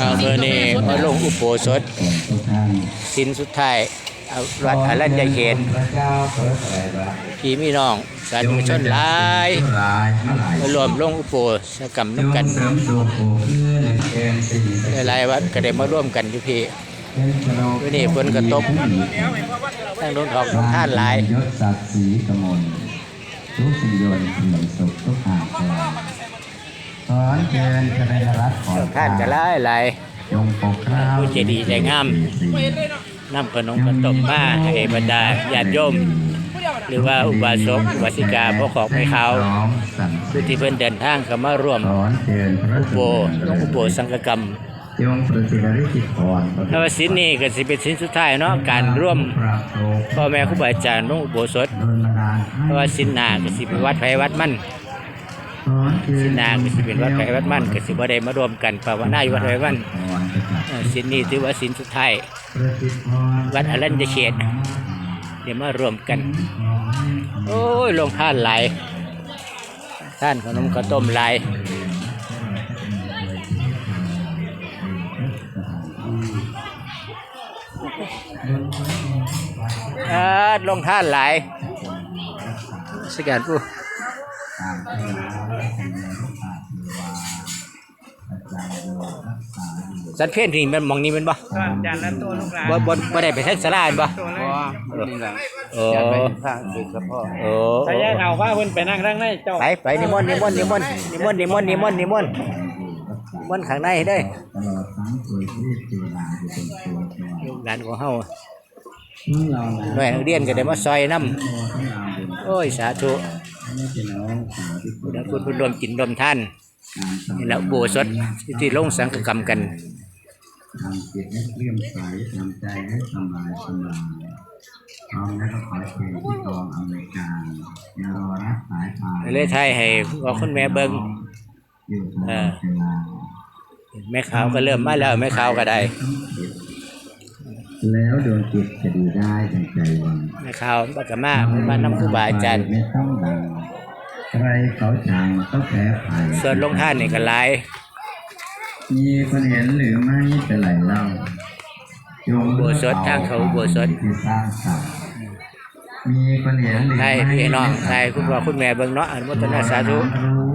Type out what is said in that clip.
อำเภอเนี่พระลงอุโบสถสินสุดท้ายรัฐอรัญญเขตพี่มีน้องสาธุชนลายรวมลงอุโบสกรรมน้ำกันหลายวัดก็ได้มาร่วมกันอยู่พี่วันนี้ฝนกระตกทั้งโดนทองท่านหลายยศศักดิ์ศรีกมลทุกสิ่งยนต์ถึงสุขทุกทาง ไกลขอนเชิญเจริญรัตน์ขอลงท่านก็หลายหลายจงปกเกล้าผู้เจดีย์ใจงามน้ำขนมขนมมาให้บรรดาญาติโยม หรือว่าอุบาสกอุบาสิกาพ่อของไม่เขาผู้ที่เพิ่นเดินทางเข้ามาร่วมขอนเชิญพระอุโบลงอุโบสังฆกรรมจงประสิทธิฤทธิ์พรถ้าว่าสินนี้ก็สิเป็นสินสุดท้ายเนาะการร่วมพระโลกพ่อแม่ครูบาอาจารย์ลงอุโบสถโดนบันดาลเพราะว่าสินหนาก็สิเป็นวัดไผวัดมันขอนเชิญ สินหนาก็สิเป็นวัดไผวัดมันก็สิบ่ได้มารวมกันภาวนาอยู่วัดไผวัดมันพรจะกลับเออสินนี้ถือว่าสินสุดท้ายประสิทธิ์พรวัดอรัญญเขตเดี๋ยวมารวมกัน โอ้ยลงท่านหลายท่านขนมข้าวต้มหลายเออลงท่านหลายสแกนผู้ ตามเทวาและธรรมเนียมพระเทวาพระเจ้าโยรักษาอยู่สันเพี้ยนนี่มันหมองนี้แมันบ่จานละตัวลูกหลานบ่บ่บ่ได้ไปทักสลาแม่นบ่ตัวเลยนี่แหละโอ้อยากไปทางอื่นกับพ่อโอ้ใส่ยาเข่าว่าเพิ่นไปนั่งข้างในเจ้าไปไปนิมนต์นิมนต์นิมนต์นิมนต์นิมนต์นิมนต์นิมนต์นิมนต์ข้างในเด้อตลอดทั้งตัวที่เทวาอยู่เป็นตัวตัวลูกหลานของเฮาเมื่อเราหน่วยนักเรียนก็ได้มาซอยน้ำโมทั้งเราเป็นโอ้ยสาธุ ไม่เป็นน้องสาวที่พุทธคุณพุทธรวมกินรวมท่านการทำนี่แหละอุโบสถที่ลงสังฆกรรมกันทำจิตให้เลื่อมใสทำใจให้สบายสบายพร้อมแล้วก็ขอเชิญที่กองอเมริกาอย่ารอรับสายพานเลยไทยให้พ่อคุณแม่เบิ่งอยู่ตลอดเวลาแม่ขาวก็เริ่มมาแล้วแม่ขาวก็ได้ แล้วดวงจิตจะดีได้ดังใจหวังแม่ขาวบักกะมาเพิ่นมานำครูบาอาจารย์ไม่ต้องดังใครเขาชังก็แพ้ภัยส่วนลงท่านนี่ก็หลายมีคนเห็นหรือไม่เป็นไรเล่าโยมอุโบสถทางเขาอุโบสถที่สร้างสรรค์มีคนเห็นหรือให้ไม่พี่น้องให้คุณพ่อคุณแม่เบิ่งเนาะอนุโมทนาสาธุรู้